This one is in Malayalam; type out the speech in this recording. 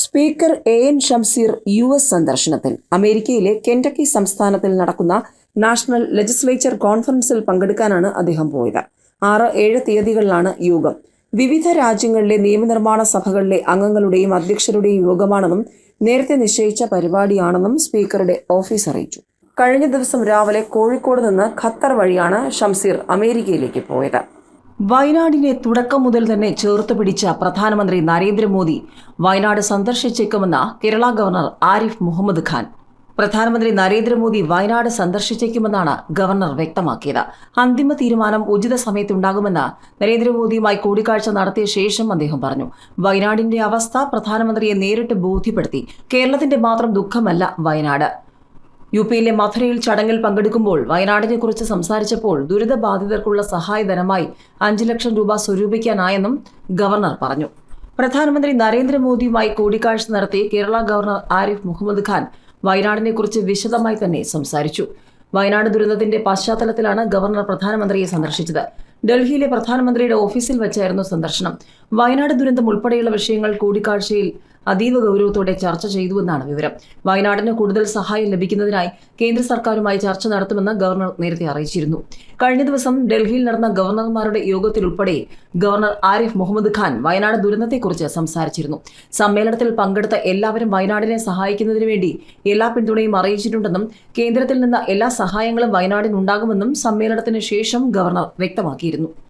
Speaker A N Shamseer U S സന്ദർശനത്തിൽ അമേരിക്കയിലെ കെന്റക്കി സംസ്ഥാനത്തിൽ നടക്കുന്ന നാഷണൽ ലെജിസ്ലേച്ചർ കോൺഫറൻസിൽ പങ്കെടുക്കാനാണ് അദ്ദേഹം പോയത്. ആറ് ഏഴ് തീയതികളിലാണ് യോഗം. വിവിധ രാജ്യങ്ങളിലെ നിയമനിർമ്മാണ സഭകളിലെ അംഗങ്ങളുടെയും അധ്യക്ഷരുടെയും യോഗമാണെന്നും നേരത്തെ നിശ്ചയിച്ച പരിപാടിയാണെന്നും സ്പീക്കറുടെ ഓഫീസ് അറിയിച്ചു. കഴിഞ്ഞ ദിവസം രാവിലെ കോഴിക്കോട് നിന്ന് ഖത്തർ വഴിയാണ് ഷംസീർ അമേരിക്കയിലേക്ക് പോയത്. വയനാടിനെ തുടക്കം മുതൽ തന്നെ ചേർത്ത് പിടിച്ച പ്രധാനമന്ത്രി നരേന്ദ്രമോദി വയനാട് സന്ദർശിച്ചേക്കുമെന്ന കേരള ഗവർണർ ആരിഫ് മുഹമ്മദ് ഖാൻ. പ്രധാനമന്ത്രി നരേന്ദ്രമോദി വയനാട് സന്ദർശിച്ചേക്കുമെന്നാണ് ഗവർണർ വ്യക്തമാക്കിയത്. അന്തിമ തീരുമാനം ഉചിത സമയത്തുണ്ടാകുമെന്ന് നരേന്ദ്രമോദിയുമായി കൂടിക്കാഴ്ച നടത്തിയ ശേഷം അദ്ദേഹം പറഞ്ഞു വയനാടിന്റെ അവസ്ഥ പ്രധാനമന്ത്രിയെ നേരിട്ട് ബോധ്യപ്പെടുത്തി കേരളത്തിന്റെ മാത്രം ദുഃഖമല്ല വയനാട്. യു പിയിലെ മഥുരയിൽ ചടങ്ങിൽ പങ്കെടുക്കുമ്പോൾ വയനാടിനെ കുറിച്ച് സംസാരിച്ചപ്പോൾ ദുരിതബാധിതർക്കുള്ള സഹായധനമായി അഞ്ച് ലക്ഷം രൂപ സ്വരൂപിക്കാനായെന്നും ഗവർണർ പറഞ്ഞു. പ്രധാനമന്ത്രി നരേന്ദ്രമോദിയുമായി കൂടിക്കാഴ്ച നടത്തി കേരള ഗവർണർ ആരിഫ് മുഹമ്മദ് ഖാൻ വയനാടിനെക്കുറിച്ച് വിശദമായി തന്നെ സംസാരിച്ചു. വയനാട് ദുരന്തത്തിന്റെ പശ്ചാത്തലത്തിലാണ് ഗവർണർ പ്രധാനമന്ത്രിയെ സന്ദർശിച്ചത്. ഡൽഹിയിലെ പ്രധാനമന്ത്രിയുടെ ഓഫീസിൽ വെച്ചായിരുന്നു സന്ദർശനം. വയനാട് ദുരന്തം ഉൾപ്പെടെയുള്ള വിഷയങ്ങൾ കൂടിക്കാഴ്ചയിൽ അതീവ ഗൗരവത്തോടെ ചർച്ച ചെയ്തുവെന്നാണ് വിവരം. വയനാടിന് കൂടുതൽ സഹായം ലഭിക്കുന്നതിനായി കേന്ദ്ര സർക്കാരുമായി ചർച്ച നടത്തുമെന്ന് ഗവർണർ നേരത്തെ അറിയിച്ചിരുന്നു. കഴിഞ്ഞ ദിവസം ഡൽഹിയിൽ നടന്ന ഗവർണർമാരുടെ യോഗത്തിൽ ഉൾപ്പെടെ ഗവർണർ ആരിഫ് മുഹമ്മദ് ഖാൻ വയനാട് ദുരന്തത്തെക്കുറിച്ച് സംസാരിച്ചിരുന്നു. സമ്മേളനത്തിൽ പങ്കെടുത്ത എല്ലാവരും വയനാടിനെ സഹായിക്കുന്നതിനു വേണ്ടി എല്ലാ പിന്തുണയും അറിയിച്ചിട്ടുണ്ടെന്നും കേന്ദ്രത്തിൽ നിന്ന് എല്ലാ സഹായങ്ങളും വയനാടിനുണ്ടാകുമെന്നും സമ്മേളനത്തിന് ശേഷം ഗവർണർ വ്യക്തമാക്കിയിരുന്നു.